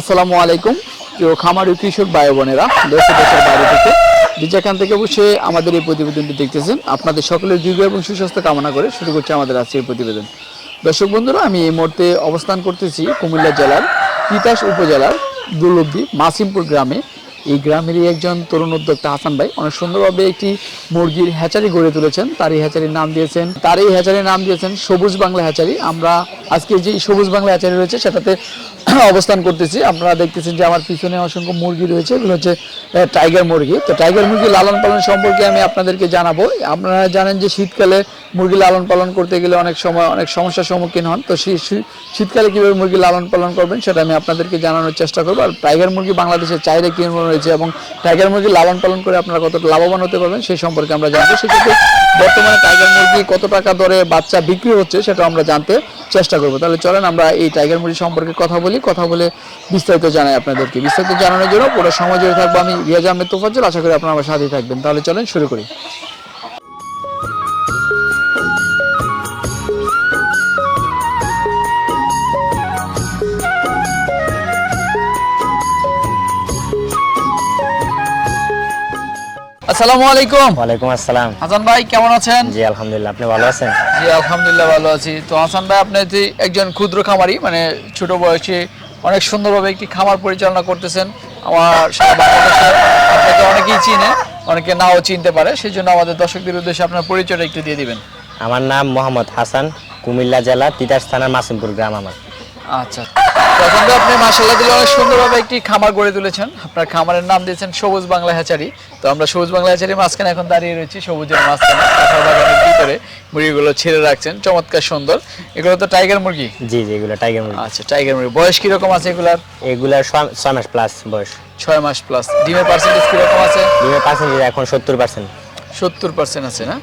আসসালামু আলাইকুম, প্রিয় ও কৃষক ভাই বোনেরা দেশ দেশের বাইরে থেকে যে যেখান থেকে বসে আমাদের এই প্রতিবেদনটি দেখতেছেন, আপনাদের সকলের দীর্ঘ এবং সুস্বাস্থ্য কামনা করে শুরু করছে আমাদের আজকের প্রতিবেদন। দর্শক বন্ধুরা, আমি এই মুহূর্তে অবস্থান করতেছি কুমিল্লা জেলার তিতাস উপজেলার দুলব্ধি মাসিমপুর গ্রামে এই গ্রামেরই একজন তরুণ উদ্যোক্তা হাসান ভাই। অনেক সুন্দরভাবে একটি মুরগির হ্যাচারি গড়ে তুলেছেন। তার এই হ্যাচারির নাম দিয়েছেন তার এই হ্যাচারির নাম দিয়েছেন সবুজ বাংলা হ্যাচারি। আমরা আজকে যে সবুজ বাংলা হ্যাচারি রয়েছে, সেটাতে অবস্থান করতেছি। আপনারা দেখতেছেন যে আমার পিছনে অসংখ্য মুরগি রয়েছে। এগুলো হচ্ছে টাইগার মুরগি। তো টাইগার মুরগি লালন পালন সম্পর্কে আমি আপনাদেরকে জানাব। আপনারা জানেন যে শীতকালে মুরগি লালন পালন করতে গেলে অনেক সময়, অনেক সমস্যার সম্মুখীন হন। তো শীতকালে কীভাবে মুরগি লালন পালন করবেন, সেটা আমি আপনাদেরকে জানানোর চেষ্টা করব। আর টাইগার মুরগি বাংলাদেশের চাহিদা কীরকম রয়েছে এবং টাইগার মুরগি লালন পালন করে আপনারা কতটা লাভবান হতে পারবেন সেই সম্পর্কে আমরা জানব। সেক্ষেত্রে বর্তমানে টাইগার মুরগি কত টাকা দরে বাচ্চা বিক্রি হচ্ছে সেটা আমরা জানতে চেষ্টা করব। তাহলে চলেন আমরা এই টাইগার মুরগি সম্পর্কে কথা বলি, কথা বলে বিস্তারিত জানাই আপনাদেরকে। বিস্তারিত জানানোর জন্য পুরো সময় জুড়ে থাকব আমি রিয়াজ আহমেদ তোফাজ্জল, আশা করি আপনারা আমার সাথেই থাকবেন। তাহলে চলেন শুরু করি। আসসালামু আলাইকুম। ওয়ালাইকুম আসসালাম। হাসান ভাই কেমন আছেন? জি আলহামদুলিল্লাহ আপনি ভালো আছেন? জি আলহামদুলিল্লাহ ভালো আছি। তো হাসান ভাই আপনি যে একজন ক্ষুদ্র খামারি মানে ছোট বয়সে অনেক সুন্দরভাবে একটি খামার পরিচালনা করতেছেন আমার সারা বাংলাদেশে আপনাকে অনেকেই চিনে অনেকে নাও চিনতে পারে সেই জন্য আমাদের দর্শকদের উদ্দেশ্যে আপনার পরিচয়টা একটু দিয়ে দিবেন। আমার নাম মোহাম্মদ হাসান কুমিল্লা জেলা তিতাস থানার মাসিমপুর গ্রাম আমার। আচ্ছা তো আপনি মাসাল্লাহ দিলে অনেক সুন্দরভাবে একটি খামার গড়ে তুলেছেন। আপনার খামারের নাম দিয়েছেন সবুজ বাংলা হ্যাচারি। তো আমরা সবুজ বাংলা হ্যাচারি মাঝখানে এখন দাঁড়িয়ে রয়েছি সবুজের মাঝখানে। কাঁঠাল বাগানের ভিতরে মুরগিগুলো ছেড়ে রাখছেন। চমৎকার সুন্দর। এগুলো তো টাইগার মুরগি? জি জি এগুলো টাইগার মুরগি। আচ্ছা টাইগার মুরগি। বয়স কীরকম আছে এগুলার? এগুলা ছয়- ছয় মাস প্লাস বয়স। ছয় মাস প্লাস ডিমের পার্সেন্টেজ কীরকম আছে? ডিমের পার্সেন্টেজ এখন সত্তর পার্সেন্ট সত্তর পার্সেন্ট আছে না?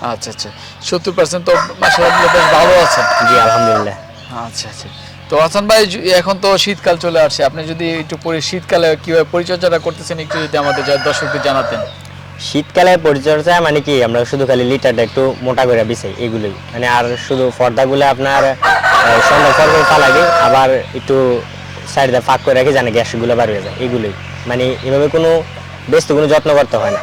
আচ্ছা আচ্ছা। সত্তর পার্সেন্ট তো মাসাল্লাহ বেশ ভালো আছে। জি আলহামদুলিল্লাহ। আচ্ছা আচ্ছা। তো হাসান ভাই এখন তো শীতকাল চলে আসছে। আপনি যদি একটু পরে শীতকালে কীভাবে পরিচর্যাটা করতেছেন একটু যদি আমাদের দর্শকদের জানাতেন। শীতকালে পরিচর্যা মানে কি? আমরা শুধু খালি লিটারটা একটু মোটা করে বিছাই এগুলোই। মানে আর শুধু পর্দাগুলো আপনার সন্ধ্যা পর পর পালাগে আবার একটু সাইডে ফাঁক করে রাখি জানে গ্যাসগুলো বার হয়ে যায় এগুলোই। মানে এভাবে কোনো বেশ কোনো যত্ন করতে হয় না।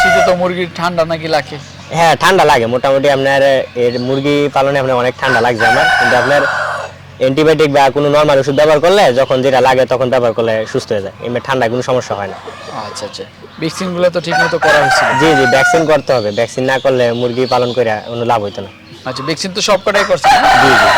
শীতে তো মুরগির ঠান্ডা নাকি লাগে? হ্যাঁ ঠান্ডা লাগে। মোটামুটি আপনার এর মুরগি পালনে আপনার অনেক ঠান্ডা লাগছে আমার। কিন্তু আপনার অ্যান্টিবায়োটিক বা কোনো নর্মাল ওষুধ ব্যবহার করলে যখন যেটা লাগে তখন ব্যবহার করলে সুস্থ হয়ে যায়। এমনি ঠান্ডায় কোনো সমস্যা হয় না। আচ্ছা আচ্ছা। ভ্যাকসিনগুলো তো ঠিকমতো করা হচ্ছে জি জি ভ্যাকসিন করতে হবে। ভ্যাকসিন না করলে মুরগি পালন করে কোনো লাভ হইতো না। আচ্ছা ভ্যাকসিন তো সব কটাই করছে জি জি।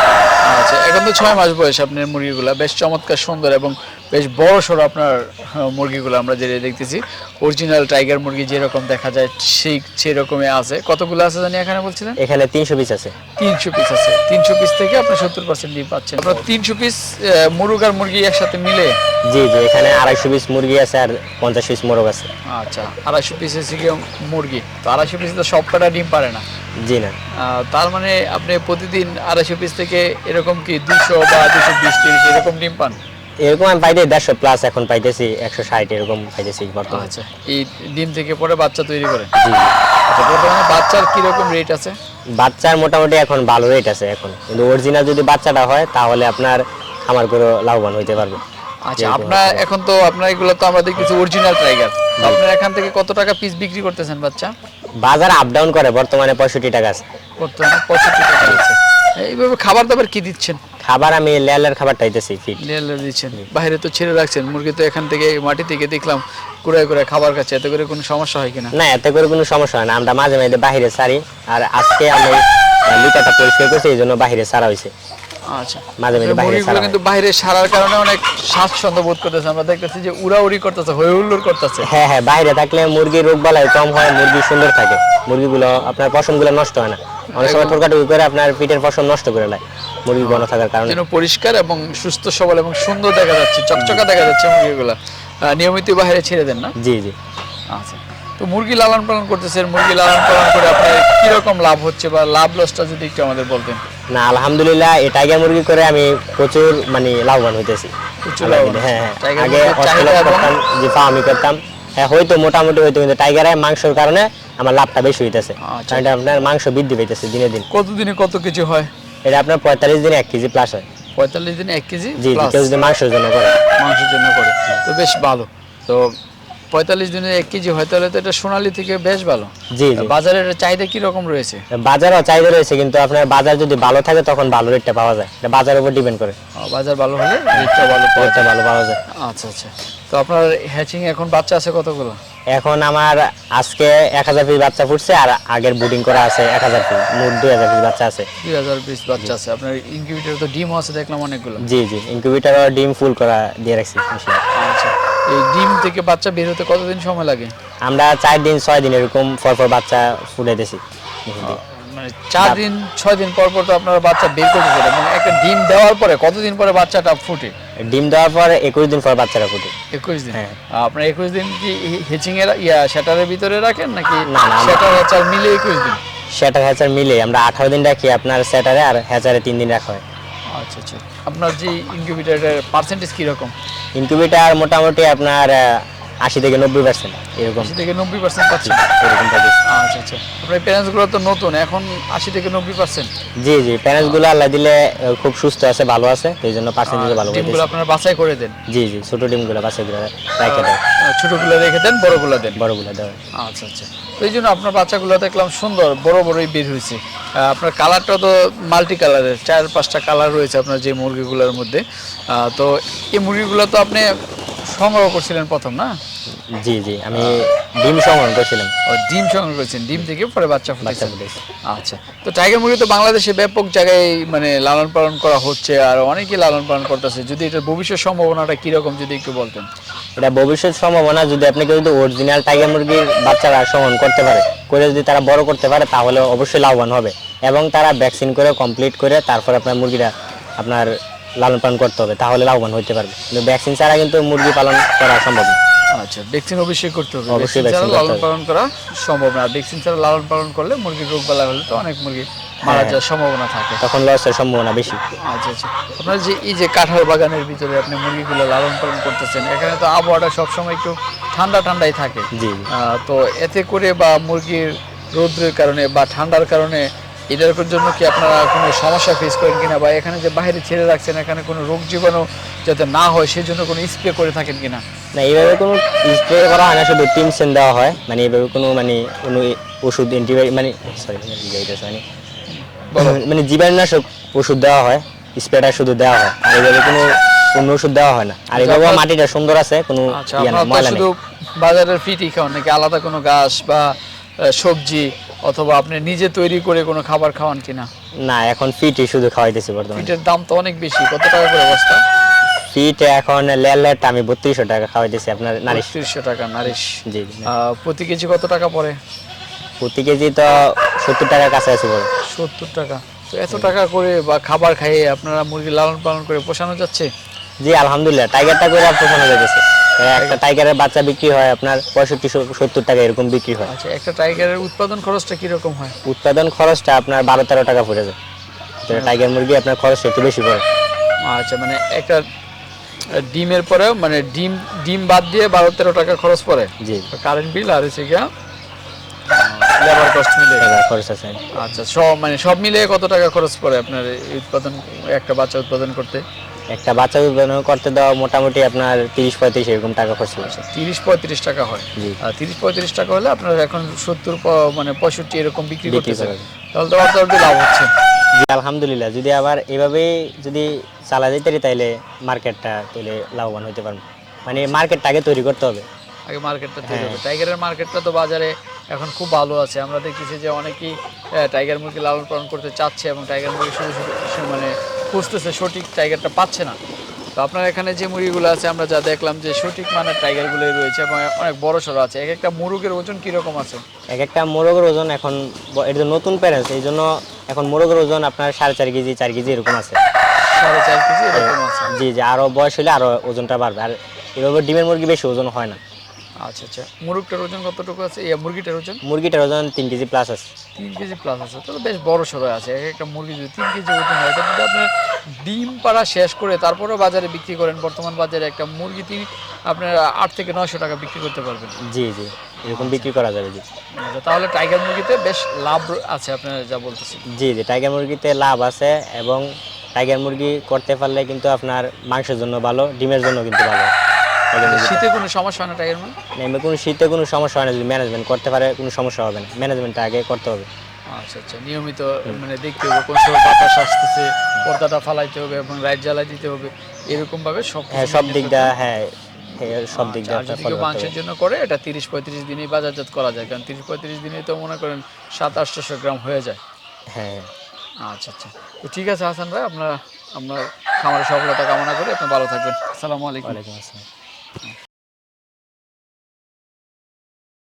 আচ্ছা এখন তো ছয় মাস বয়স আপনার মুরগিগুলো। বেশ চমৎকার সুন্দর এবং বেশ বড় সড়ো আপনার আহ, মুরগিগুলো আমরা যেটা দেখতেছি। অরিজিনাল টাইগার মুরগি যেরকম দেখা যায় সেই সেরকমই আছে। কতগুলো আছে জানি এখানে বলছিলেন? এখানে তিনশো পিস আছে। তিনশো পিস আছে। তিনশো পিস থেকে আপনি সত্তর পার্সেন্ট ডিম পাচ্ছেন। আপনার তিনশো পিস মুরগ আর মুরগি একসাথে মিলে? জি জি এখানে আড়াইশো পিস মুরগি আছে আর পঞ্চাশ পিস মোরগ আছে। আচ্ছা আড়াইশো পিস এসে গিয়ে মুরগি। তো আড়াইশো পিস তো সব কটা ডিম পারে না। জি না। তার মানে আপনি প্রতিদিন আড়াইশো পিস থেকে এরকম কি দুশো বা দুশো বিশ তিরিশ এরকম ডিম পান? এরকম আমি পাইতে দেড়শো প্লাস এখন পাইতেছি একশো ষাট এরকম পাইতেছি বর্তমানে। আচ্ছা এই ডিম থেকে পরে বাচ্চা তৈরি করে? জি। আচ্ছা বর্তমানে বাচ্চার কীরকম রেট আছে? বাচ্চার মোটামুটি এখন ভালো রেট আছে এখন। কিন্তু অরিজিনাল যদি বাচ্চাটা হয় তাহলে আপনার খামার করে লাভবান হইতে পারবে। আচ্ছা আপনার এখন তো আপনার এগুলো তো আমরা দেখতেছি অরিজিনাল টাইগার আপনার এখান থেকে কত টাকা পিস বিক্রি করতেছেন বাচ্চা? বাজার আপ ডাউন করে বর্তমানে পঁয়ষট্টি টাকা আছে। বর্তমানে পঁয়ষট্টি টাকা আছে। এইভাবে খাবার দাবার কি দিচ্ছেন? খাবার আমি লেয়ালের খাবার টাইতেছি ফিট। লেয়ালে দিচ্ছেন। বাইরে তো ছেড়ে রাখছেন মুরগি তো এখান থেকে মাটি থেকে দেখলাম কুড়ায় করে খাবার খাচ্ছে এতে করে কোনো সমস্যা হয় কিনা? না এতে করে কোনো সমস্যা হয় না আমরা মাঝে মাঝে বাহিরে সারি আর আজকে আমি আহ, লিটারটা পরিষ্কার করছি এই জন্য বাইরে সারা হয়েছে আচ্ছা। মাঝে মাঝে বাইরে মুরগিগুলো ছাড়া কিন্তু বাইরে সারার কারণে অনেক স্বাচ্ছন্দ্য বোধ করতেছে আমরা দেখতেছি যে উড়াউড়ি করতেছে হই হুল্লোড় করতেছে। হ্যাঁ হ্যাঁ বাইরে থাকলে মুরগির রোগ বালাই কম হয় মুরগি সুন্দর থাকে মুরগিগুলো আপনার পশমগুলো নষ্ট হয় না। অনেক সময় ঠোকাটুকি করে আপনার পিঠের পশম নষ্ট করে দেয় মুরগি ঘন থাকার কারণে। যেন পরিষ্কার এবং সুস্থ সবল এবং সুন্দর দেখা যাচ্ছে চকচকা দেখা যাচ্ছে মুরগিগুলো। নিয়মিত বাইরে ছেড়ে দেন না? জি জি। আচ্ছা। তো মুরগি লালন পালন করতেছেন মুরগি লালন পালন করে আপনার কীরকম লাভ হচ্ছে বা লাভ লসটা যদি একটু আমাদের বলতেন? না আলহামদুলিল্লাহ এই টাইগার মুরগি করে আমি প্রচুর মানে লাভবান হইতেছি। প্রচুর। দিলে, হ্যাঁ হ্যাঁ। আগে অস্ট্রেলিয়া করতাম যে ফার্মি করতাম। হ্যাঁ হয়তো মোটামুটি হয়তো কিন্তু টাইগারের মাংসের কারণে আমার লাভটা বেশি হইতেছে। আচ্ছা। কারণ আপনার মাংস বৃদ্ধি পাইতেছে দিনে দিন। কতদিনে কত কিছু হয়? এটা আপনার পঁয়তাল্লিশ দিনে এক কেজি প্লাস হয়। পঁয়তাল্লিশ দিনে এক কেজি জি কেউ যদি মাংসের জন্য করে। মাংসের জন্য করে। তো বেশ ভালো। তো পঁয়তাল্লিশ দিনে এক কেজি হয় তাহলে তো এটা সোনালি থেকে বেশ ভালো। জি বাজারের চাহিদা কি রকম রয়েছে? বাজারও চাহিদা রয়েছে কিন্তু আপনার বাজার যদি ভালো থাকে তখন ভালো রেটটা পাওয়া যায়। এটা বাজারের উপর ডিপেন্ড করে। বাজার ভালো হলে রেটটা ভালো রেটটা ভালো পাওয়া যায়। আচ্ছা আচ্ছা। তো আপনার হ্যাচিং এখন বাচ্চা আছে কতগুলো? এখন আমার আজকে এক হাজার পিস বাচ্চা ফুটছে আর আগের বুডিং করা আছে এক হাজার পিস মোট দুই হাজার পিস বাচ্চা আছে। দুই হাজার পিস বাচ্চা আছে। আপনার ইনকিউবেটর তো ডিমও আছে দেখলাম অনেকগুলো। জি জি। ইনকিউবেটারও ডিম ফুল করা দিয়ে রাখছি আচ্ছা। এই ডিম থেকে বাচ্চা বের হতে কতদিন সময় লাগে? আমরা চার দিন ছয় দিন এরকম পর পর বাচ্চা ফুটাইতেছি। মানে চার দিন ছয় দিন পর পর তো আপনারা বাচ্চা বের করতে পারেন মানে একটা ডিম দেওয়ার পরে কতদিন পরে বাচ্চাটা ফুটে? ডিম দেওয়ার পর একুশ দিন পর বাচ্চারা ফুটে। একুশ দিন? হ্যাঁ। আপনার একুশ দিন কি হেচিং এর ইয়া সেটারের ভিতরে রাখেন নাকি না, না, সেটার হ্যাচার মিলে একুশ দিন? সেটার হ্যাচার মিলে। আমরা আঠারো দিন রাখি আপনার সেটারে আর হ্যাচারে তিন দিন রাখা হয়। আচ্ছা আচ্ছা। আপনার যে ইনকিউবেটারের পার্সেন্টেজ কীরকম? ইনকিউবেটার মোটামুটি আপনার আশি থেকে নব্বই পার্সেন্ট এরকম। আশি থেকে নব্বই পার্সেন্ট পাচ্ছেন? এরকম আচ্ছা আচ্ছা। আপনার প্যারেন্টসগুলো তো নতুন এখন আশি থেকে নব্বই পার্সেন্ট জি জি প্যারেন্টসগুলো আল্লাহ দিলে খুব সুস্থ আছে ভালো আছে এই জন্য পার্সেন্টেজ ভালো করে আপনারা বাছাই করে দেন? জি জি ছোট ডিমগুলো বাচ্চাগুলো রাখে ছোটগুলো রেখে দেন বড়গুলো দেন? বড়গুলো দেওয়া। আচ্ছা আচ্ছা। তো এই জন্য আপনার বাচ্চাগুলো দেখলাম সুন্দর বড় বড়ই বের হয়েছে। আপনার কালারটা তো মাল্টি কালারের চার পাঁচটা কালার রয়েছে আপনার যে মুরগিগুলোর মধ্যে। তো এই মুরগিগুলো তো আপনি সংগ্রহ করছিলেন প্রথম না? জি জি আমি ডিম সংগ্রহ করছিলাম। ও ডিম সংগ্রহ করেছেন। ডিম থেকে পরে বাচ্চা বাচ্চা ফুটেছে। আচ্ছা। তো টাইগার মুরগি তো বাংলাদেশে ব্যাপক জায়গায় মানে লালন পালন করা হচ্ছে আর অনেকেই লালন পালন করতেছে। যদি এটার ভবিষ্যৎ সম্ভাবনাটা কীরকম যদি একটু বলতেন। এটা ভবিষ্যৎ সম্ভাবনা যদি যদি অরিজিনাল টাইগার মুরগির বাচ্চারা সংগ্রহ করতে পারে করে যদি তারা বড় করতে পারে তাহলে অবশ্যই লাভবান হবে। এবং তারা ভ্যাকসিন করে কমপ্লিট করে তারপর আপনার মুরগিটা আপনার লালন পালন করতে হবে। তাহলে লাভবান হতে পারবে। কিন্তু ভ্যাকসিন ছাড়া কিন্তু মুরগি পালন করা সম্ভব না। আচ্ছা ভ্যাকসিন অবশ্যই করতে হবে। অবশ্যই ভ্যাকসিন ছাড়া লালন পালন করা সম্ভব না। ভ্যাকসিন ছাড়া লালন পালন করলে মুরগির রোগ বালা হলে তো অনেক মুরগি মারা হ্যাঁ। যাওয়ার সম্ভাবনা থাকে। তখন লসের সম্ভাবনা বেশি। আচ্ছা আচ্ছা। আপনার যে এই যে কাঁঠাল বাগানের ভিতরে আপনি মুরগিগুলো লালন পালন করতেছেন এখানে তো আবহাওয়াটা সবসময় একটু ঠান্ডা ঠান্ডাই থাকে। জি। তো এতে করে বা মুরগির রৌদ্রের কারণে বা ঠান্ডার কারণে এটার জন্য কি আপনারা কোনো সমস্যা ফেস করেন কিনা? বা এখানে যে বাইরে ছেড়ে রাখছেন এখানে কোনো রোগ জীবাণু যাতে না হয় সেই জন্য কোনো স্প্রে করে থাকেন কিনা? না এইভাবে কোনো স্প্রে করা হয় না শুধু টিমসেন দেওয়া হয়। মানে এইভাবে কোনো মানে কোনো ওষুধ অ্যান্টিবায়োটিক মানে সরি মানে মানে জীবাণুনাশক ওষুধ দেওয়া হয় স্প্রেটা শুধু দেওয়া হয়। আর এইভাবে কোনো কোনো ওষুধ দেওয়া হয় না। আর এইভাবে মাটিটা সুন্দর আছে কোনো আচ্ছা ইয়ে শুধু বাজারের ফিটই খাওয়ান নাকি? আলাদা কোনো গাছ বা সবজি অথবা আপনি নিজে তৈরি করে কোনো খাবার খাওয়ান কিনা? না এখন ফিটই শুধু খাওয়াইতেছি বর্তমানে। ফিটের দাম তো অনেক বেশি কত টাকা করে বস্তা? ফিট এখন লেলেট আমি বত্রিশশো টাকা খাওয়াইতেছি আপনার নারিশ তিরিশশো টাকা নারিশ জি প্রতি কেজি কত টাকা পড়ে? প্রতি কেজি তো সত্তর টাকার কাছাকাছি পড়ে। সত্তর টাকা। তো এত টাকা করে বা খাবার খাইয়ে আপনারা মুরগি লালন পালন করে পোষানো যাচ্ছে? জি আলহামদুলিল্লাহ টাইগারটা করে পোষানো যাইতেছে। একটা টাইগারের বাচ্চা বিক্রি হয় আপনার পঁয়ষট্টি সত্তর টাকা এরকম বিক্রি হয়। আচ্ছা একটা টাইগারের উৎপাদন খরচটা কীরকম হয়? উৎপাদন খরচটা আপনার বারো তেরো টাকা পড়ে যায়। টাইগার মুরগি আপনার খরচটা একটু বেশি পড়ে। আচ্ছা মানে একটা ডিমের পরেও মানে ডিম ডিম বাদ দিয়ে বারো তেরো টাকা খরচ পড়ে? জি। কারেন্ট বিল আর হচ্ছে গিয়া লেবার কস্ট মিলে খরচ আছে। আচ্ছা সব মানে সব মিলিয়ে কত টাকা খরচ পড়ে আপনার উৎপাদন একটা বাচ্চা উৎপাদন করতে? একটা বাচ্চা উৎপাদন করতে দেওয়া মোটামুটি আপনার তিরিশ পঁয়ত্রিশ এরকম টাকা খরচ হচ্ছে তিরিশ পঁয়ত্রিশ টাকা হয়। আর তিরিশ পঁয়ত্রিশ টাকা হলে আপনার এখন সত্তর মানে পঁয়ষট্টি এরকম বিক্রি করতেছে তাহলে তো অর্ধ লাভ হচ্ছে। জি আলহামদুলিল্লাহ। যদি আবার এভাবেই যদি চালা যেতে পারি তাহলে মার্কেটটা তাহলে লাভবান হতে পারব। মানে মার্কেটটা আগে তৈরি করতে হবে। আগে মার্কেটটা তৈরি হ্যাঁ। হবে। টাইগারের মার্কেটটা তো বাজারে এখন খুব ভালো আছে। আমরা দেখতেছি যে অনেকেই টাইগার মুরগি লালন পালন করতে চাচ্ছে এবং টাইগার মুরগি শুধু শুধু মানে খুঁজতেছে সঠিক টাইগারটা পাচ্ছে না। তো আপনার এখানে যে মুরগিগুলো আছে আমরা যা দেখলাম যে সঠিক মানের টাইগারগুলোই রয়েছে এবং অনেক বড় সড়ো আছে। এক একটা মুরগের ওজন কীরকম আছে? এক একটা মোরগের ওজন এখন এটা নতুন প্যারেন্টস এই জন্য এখন মোরগের ওজন আপনার সাড়ে চার কেজি চার কেজি এরকম আছে। সাড়ে চার কেজি এরকম আছে। জি জি আরও বয়স হলে আরও ওজনটা বাড়বে। আর এভাবে ডিমের মুরগি বেশি ওজন হয় না। আচ্ছা আচ্ছা। মুরগটার ওজন কতটুকু আছে? ইয়া মুরগিটার ওজন? মুরগিটার ওজন তিন কেজি প্লাস আছে। তিন কেজি প্লাস আছে। তাহলে বেশ বড় সড়ো আছে। এক একটা মুরগি যদি তিন কেজি ওজন হয় তাহলে তো আপনার ডিম পাড়া শেষ করে তারপরেও বাজারে বিক্রি করেন বর্তমান বাজারে একটা মুরগি তিনি আপনার আট থেকে নয়শো টাকা বিক্রি করতে পারবেন। জি জি। এরকম বিক্রি করা যাবে জি। আচ্ছা, তাহলে টাইগার মুরগিতে বেশ লাভ আছে আপনার যা বলতেছি। জি জি। টাইগার মুরগিতে লাভ আছে এবং টাইগার মুরগি করতে পারলে কিন্তু আপনার মাংসের জন্য ভালো ডিমের জন্য কিন্তু ভালো। শীতে কোনো সমস্যা হয় না টাইগার নেমে কোনো শীতে কোনো সমস্যা হয় না যদি ম্যানেজমেন্ট করতে পারে কোনো সমস্যা হবে না। ম্যানেজমেন্টটা আগে করতে হবে। আচ্ছা আচ্ছা নিয়মিত মানে দেখতে হবে কোন সময় বাতাস আসতেছে পর্দাটা ফালাইতে হবে এবং লাইট জ্বালাই দিতে হবে এরকম ভাবে সব হ্যাঁ সব দিক দিয়ে হ্যাঁ হ্যাঁ, সব দিক দিয়ে আপনার যদি কেউ মাংসের জন্য করে এটা তিরিশ পঁয়ত্রিশ দিনেই বাজারজাত করা যায় কারণ তিরিশ পঁয়ত্রিশ দিনে তো মনে করেন সাত আটশোশো গ্রাম হয়ে যায়। হ্যাঁ। আচ্ছা আচ্ছা তো ঠিক আছে হাসান ভাই আপনার আপনার খামারের সফলতা কামনা করি আপনি ভালো থাকবেন। আসসালামু আলাইকুম। ওয়ালাইকুম আসসালাম।